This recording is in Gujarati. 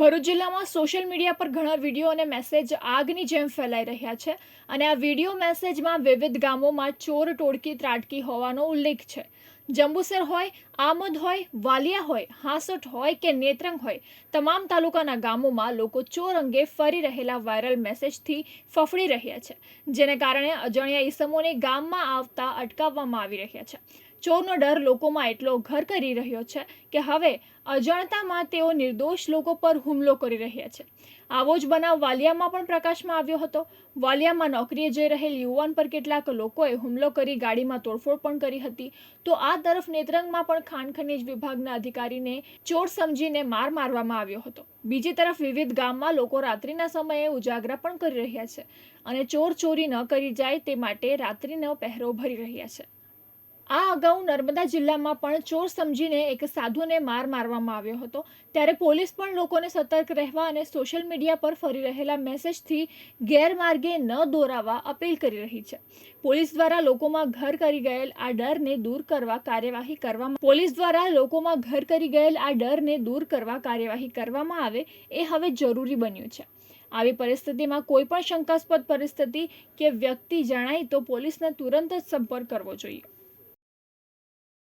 ભરૂચ જિલ્લામાં સોશિયલ મીડિયા પર ઘણા વીડિયો અને મેસેજ આગની જેમ ફેલાઈ રહ્યા છે અને આ વીડિયો મેસેજમાં વિવિધ ગામોમાં ચોર, ટોળકી, ત્રાટકી હોવાનો ઉલ્લેખ છે. જંબુસર હોય, આમોદ હોય, વાલિયા હોય, હાંસોટ હોય કે નેત્રંગ હોય, તમામ તાલુકાના ગામોમાં લોકો ચોર અંગે ફરી રહેલા વાયરલ મેસેજથી ફફડી રહ્યા છે, જેને કારણે અજાણ્યા ઈસમોને ગામમાં આવતા અટકાવવામાં આવી રહ્યા છે. ચોરનો ડર લોકોમાં એટલો ઘર કરી રહ્યો છે કે હવે અજાણતામાં તેઓ નિર્દોષ લોકો પર હુમલો કરી રહ્યા છે. આવો જ બનાવ વાલિયામાં પણ પ્રકાશમાં આવ્યો હતો. વાલિયામાં નોકરીએ જઈ રહેલ યુવાન પર કેટલાક લોકોએ હુમલો કરી ગાડીમાં તોડફોડ પણ કરી હતી. તો આ તરફ નેત્રંગમાં પણ ખાણ ખનીજ વિભાગના અધિકારીને ચોર સમજીને માર મારવામાં આવ્યો હતો. બીજી તરફ વિવિધ ગામમાં લોકો રાત્રિના સમયે ઉજાગરા પણ કરી રહ્યા છે અને ચોર ચોરી ન કરી જાય તે માટે રાત્રિનો પહેરો ભરી રહ્યા છે. આ અગાઉ નર્મદા જિલ્લામાં પણ ચોર સમજીને એક સાધુને માર મારવામાં આવ્યો હતો. ત્યારે પોલીસ પણ લોકોને સતર્ક રહેવા અને સોશિયલ મીડિયા પર ફરી રહેલા મેસેજથી ગેરમાર્ગે ન દોરાવા અપીલ કરી રહી છે. પોલીસ દ્વારા લોકોમાં ઘર કરી ગયેલ આ ડરને દૂર કરવા કાર્યવાહી કરવામાં પોલીસ દ્વારા લોકોમાં ઘર કરી ગયેલ આ ડરને દૂર કરવા કાર્યવાહી કરવામાં આવે એ હવે જરૂરી બન્યું છે. આવી પરિસ્થિતિમાં કોઈ પણ શંકાસ્પદ પરિસ્થિતિ કે વ્યક્તિ જણાય તો પોલીસને તુરંત જ સંપર્ક કરવો જોઈએ.